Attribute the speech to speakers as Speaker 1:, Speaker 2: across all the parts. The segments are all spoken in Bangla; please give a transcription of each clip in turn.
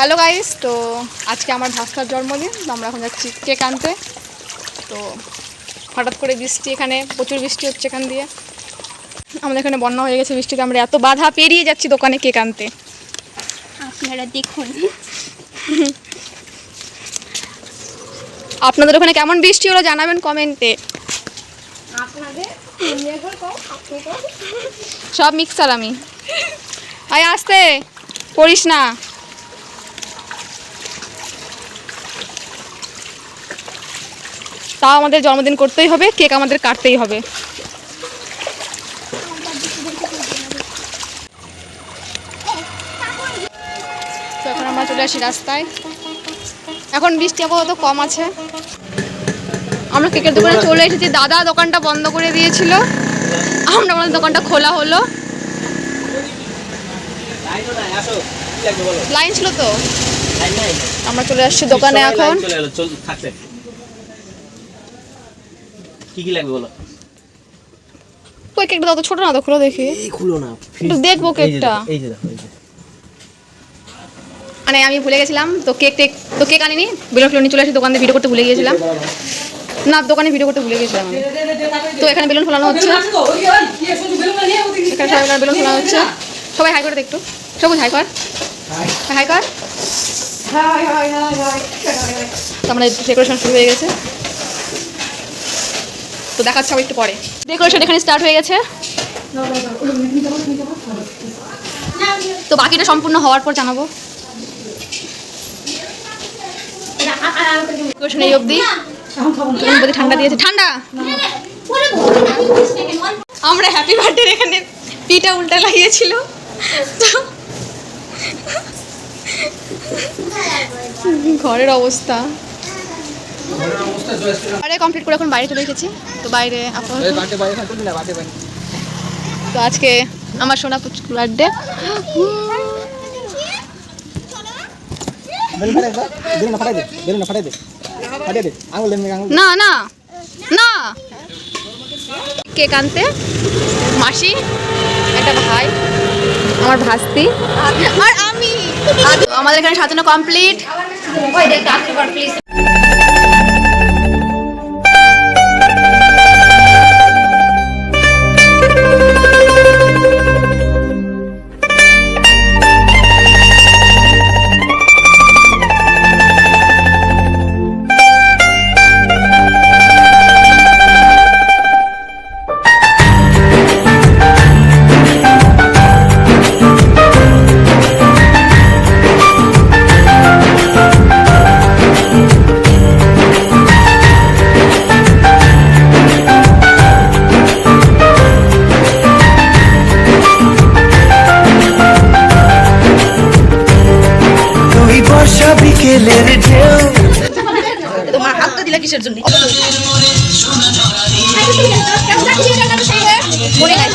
Speaker 1: হ্যালো গাইস তো আজকে আমার ভাস্কর জন্মদিন তো আমরা এখন যাচ্ছি কেক আনতে। তো হঠাৎ করে বৃষ্টি এখানে প্রচুর বৃষ্টি হচ্ছে এখান দিয়ে। আমাদের এখানে বন্যা হয়ে গেছে বৃষ্টিতে আমরা এত বাধা পেরিয়ে যাচ্ছি দোকানে কেক আনতে।
Speaker 2: আপনারা দেখুন।
Speaker 1: আপনাদের ওখানে কেমন বৃষ্টি হলো জানাবেন কমেন্টে
Speaker 2: আপনাদের
Speaker 1: সব মিক্সার আমি। আয় আসতে। করিস না। তাও আমাদের জন্মদিন করতেই হবে, কেক আমাদের কাটতেই হবে। এখন আমরা চলে আসি রাস্তায়। এখন বৃষ্টি আপাতত কম আছে। আমরা কেকের দোকানে চলে এসেছি। দাদা দোকানটা বন্ধ করে দিয়েছিল। আমরা আমাদের দোকানটা খোলা হলো। লাইন ছিল তো? আমরা চলে আসছি দোকানে এখন।
Speaker 3: কি কি লাগবে বলো?
Speaker 1: ওই কেকটা তত ছোট না তো খুলো দেখি।
Speaker 3: এই খুলো না
Speaker 1: একটু দেখব কেকটা
Speaker 3: এই যে দেখো এই যে।
Speaker 1: মানে আমি ভুলে গেছিলাম তো কেক টেক তো কেক আনিনি বেলুন ফেলুন চলে আসি দোকানে ভিডিও করতে ভুলে গিয়েছিলাম। না দোকানে ভিডিও করতে ভুলে গেছিলাম আমি। তো এখানে বেলুন ফোলানো হচ্ছে। এখানে সবাই বেলুন ফোলানো হচ্ছে। সবাই হাই করে একটু। সবুজ হাই কর। হাই। কর। তো আমাদের ডেকোরেশন শুরু হয়ে গেছে। তো দেখাচ্ছে আবার একটু পরে। ডেকোরেশন এখানে স্টার্ট হয়ে গেছে। তো বাকিটা সম্পূর্ণ হওয়ার পর জানাব। অবধি। ঠান্ডা দিয়েছে। ঠান্ডা? আমরা হ্যাপি বার্থডে এখানে পিটা উল্টা লাগিয়েছিল। ঘরের অবস্থা। কমপ্লিট করে এখন বাইরে চলে এসেছি। তো বাইরে তো আজকে আমার সোনা বার্থডে না না না। কেক আনতে মাসি একটা ভাই আমার ভাস্তি আর আমি। আমাদের এখানে সাজানো কমপ্লিট
Speaker 2: হাতটা দিলা কিসের জন্য?
Speaker 1: মনে হয়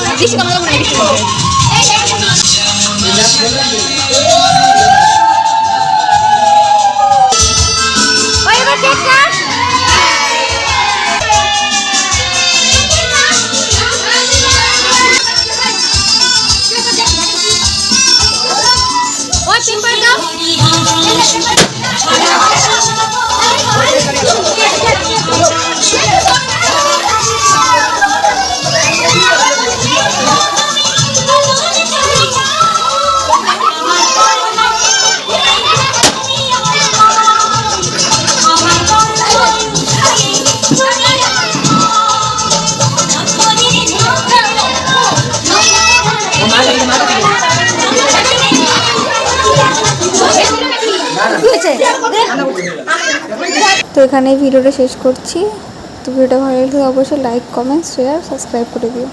Speaker 4: তো এখানে ভিডিওটা শেষ করছি। তো ভিডিওটা ভালো লাগলে অবশ্যই লাইক কমেন্ট শেয়ার সাবস্ক্রাইব করে দিও।